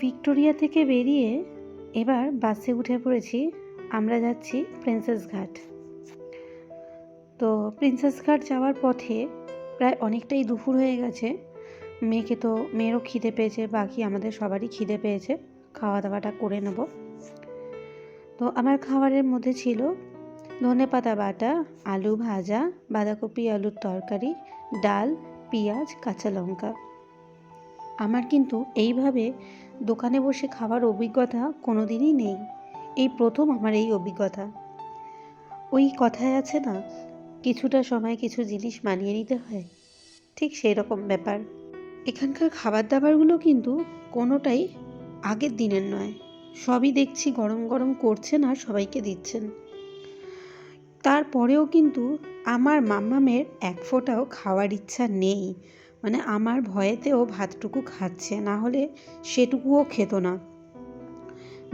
Victoria থেকে বেরিয়ে এবার বাসে উঠে পড়েছি। আমরা যাচ্ছি প্রিন্সেস ঘাট। তো প্রিন্সেস ঘাট যাওয়ার পথে প্রায় অনেকটাই দুপুর হয়ে গেছে। মেয়েকে তো, মেয়েরও খিদে পেয়েছে, বাকি আমাদের সবারই খিদে পেয়েছে। খাওয়া দাওয়াটা করে নেব। তো আমার খাবারের মধ্যে ছিল ধনে পাতা বাটা, আলু ভাজা, বাঁধাকপি আলুর তরকারি, ডাল, পেঁয়াজ, কাঁচা লঙ্কা। আমার কিন্তু এইভাবে দোকানে বসে খাওয়ার অভিজ্ঞতা কোনো দিনই নেই। এই প্রথম আমার এই অভিজ্ঞতা। ওই কথায় আছে না, কিছুটা সময় কিছু জিনিস মানিয়ে নিতে হয়। ঠিক সেই রকম ব্যাপার। এখানকার খাবার দাবারগুলো কিন্তু কোনোটাই আগের দিনের নয়। সবই দেখছি গরম গরম করছেন আর সবাইকে দিচ্ছেন। তারপরেও কিন্তু আমার মাম্মামের এক ফোঁটাও খাওয়ার ইচ্ছা নেই। মানে আমার ভয়েতেও ভাতটুকু খাচ্ছে, না হলে সেটুকুও খেত না।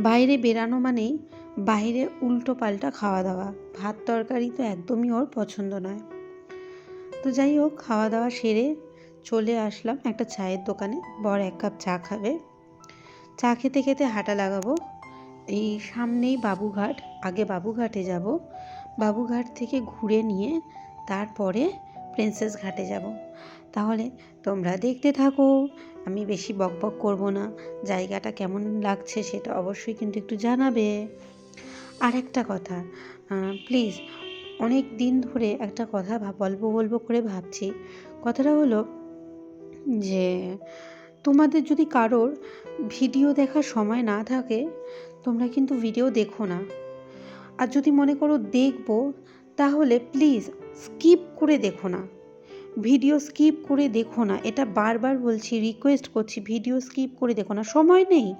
বাইরে বেরানো মানেই বাইরে উল্টো পাল্টা খাওয়া দাওয়া, ভাত তরকারি তো একদমই ওর পছন্দ নয়। তো যাই হোক, খাওয়া দাওয়া সেরে চলে আসলাম একটা চায়ের দোকানে, বর এক কাপ চা খাবে। চা খেতে খেতে হাঁটা লাগাবো। এই সামনেই বাবুঘাট, আগে বাবুঘাটে যাব। বাবুঘাট থেকে ঘুরে নিয়ে তারপরে প্রিন্সেস ঘাটে যাব। তাহলে তোমরা দেখতে থাকো। আমি বেশি বকবক করব না। জায়গাটা কেমন লাগছে সেটা অবশ্যই কিন্তু একটু জানাবে। আর একটা কথা প্লিজ অনেক দিন ধরে একটা কথা বলব বলব করে ভাবছি। কথাটা হলো যে, তোমাদের যদি কারোর ভিডিও দেখার সময় না থাকে, তোমরা কিন্তু ভিডিও দেখো না। আর যদি মনে করো দেখব তাহলে প্লিজ স্কিপ করে দেখো না। ভিডিও স্কিপ করে দেখো না। এটা বারবার বলছি রিকোয়েস্ট করছি, ভিডিও স্কিপ করে দেখো না। সময় নেই।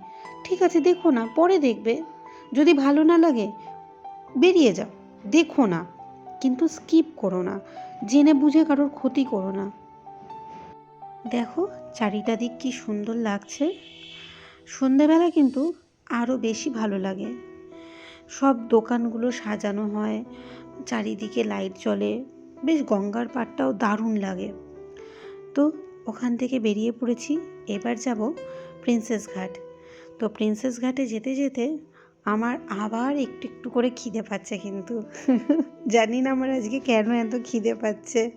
ঠিক আছে, দেখো না, পরে দেখবে। যদি ভালো না লাগে, বেরিয়ে যাও। দেখো না, কিন্তু স্কিপ করো না। জেনে বুঝে কারোর ক্ষতি করো না। দেখো চারিটা দিক কি সুন্দর লাগছে। সন্ধেবেলা কিন্তু আরও বেশি ভালো লাগে। সব দোকানগুলো সাজানো হয়। চারিদিকে লাইট জ্বলে, বেশ গঙ্গার পাড়টাও দারুণ লাগে। তো ওখান থেকে বেরিয়ে পড়েছি, এবার যাব প্রিন্সেস ঘাট। তো প্রিন্সেস ঘাটে যেতে যেতে আমার আবার একটু একটু করে খিদে পাচ্ছে কিন্তু। জানি না আমার আজকে কেন এত খিদে পাচ্ছে।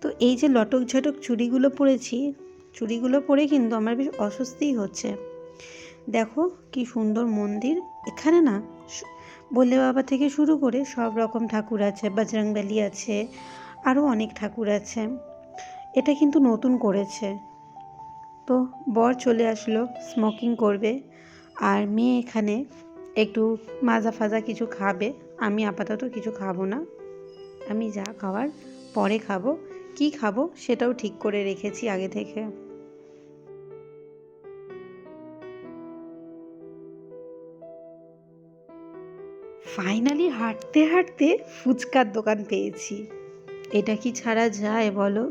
তো এই যে লটক ঝটক চুড়িগুলো পরেছি, চুড়িগুলো পরে কিন্তু আমার বেশ অস্বস্তিই হচ্ছে। দেখো কি সুন্দর মন্দির এখানে না বললে বাবা থেকে শুরু করে সব রকম ঠাকুর আছে বজরংবলী আছে আরও অনেক ঠাকুর আছে। এটা কিন্তু নতুন করেছে। তো বর চলে আসলো স্মোকিং করবে। আর মেয়ে এখানে একটু মাজা ফাজা কিছু খাবে। আমি আপাতত কিছু খাব না। আমি যা খাওয়ার পরে খাব। কি খাব সেটাও ঠিক করে রেখেছি আগে থেকে। ফাইনালি হাঁটতে হাঁটতে ফুচকার দোকান পেয়েছি। এটা কি ছাড়া যায় বলো?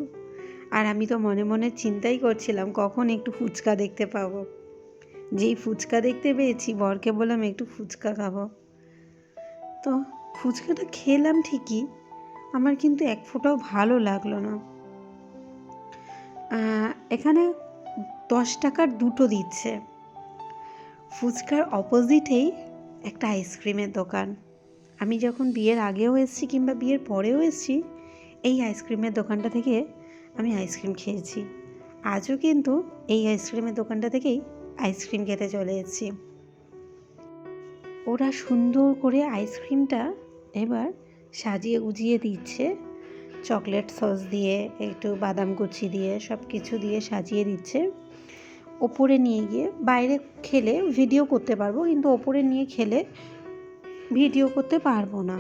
আর আমি তো মনে মনে চিন্তাই করছিলাম, কখন একটু ফুচকা দেখতে পাবো? যেই ফুচকা দেখতে পেয়েছি, বরকে বললাম একটু ফুচকা খাব। তো ফুচকাটা খেলাম ঠিকই, আমার কিন্তু এক ফোঁটাও ভালো লাগল না। এখানে দশ টাকার দুটো দিচ্ছে। ফুচকার অপোজিটেই একটা আইসক্রিমের দোকান। আমি যখন বিয়ের আগেও এসেছি কিংবা বিয়ের পরেও এসেছি, এই আইসক্রিমের দোকানটা থেকে আমি আইসক্রিম খেয়েছি। আজও কিন্তু এই আইসক্রিমের দোকানটা থেকেই আইসক্রিম খেতে চলে এসেছি। ওরা সুন্দর করে আইসক্রিমটা এবার সাজিয়ে গুজিয়ে দিচ্ছে। চকলেট সস দিয়ে, একটু বাদাম কুচি দিয়ে সব কিছু দিয়ে সাজিয়ে দিচ্ছে। ওপরে নিয়ে গিয়ে বাইরে খেলে ভিডিও করতে পারব, কিন্তু ওপরে নিয়ে খেলে ভিডিও করতে পারব না।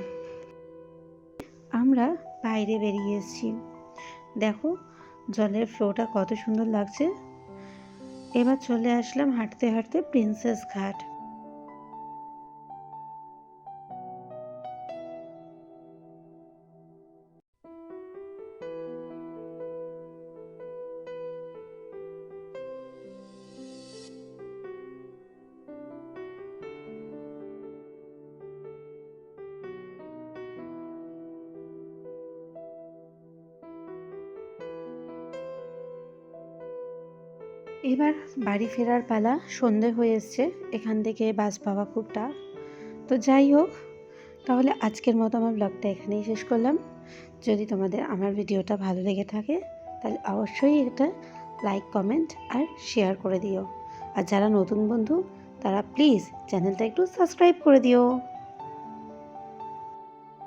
আমরা বাইরে বেরিয়ে এসেছি। দেখো, জলের ফ্লোটা কত সুন্দর লাগছে। এবার চলে আসলাম হাঁটতে হাঁটতে প্রিন্সেস ঘাট। এবার বাড়ি ফেরার পালা সন্ধে হয়ে এসছে। এখান থেকে বাস পাওয়া খুব টাফ তো যাই হোক, তাহলে আজকের মতো আমার ব্লগটা এখানেই শেষ করলাম। যদি তোমাদের আমার ভিডিওটা ভালো লেগে থাকে, তাহলে অবশ্যই এটা লাইক, কমেন্ট আর শেয়ার করে দিও। আর যারা নতুন বন্ধু, তারা প্লিজ চ্যানেলটা একটু সাবস্ক্রাইব করে দিও।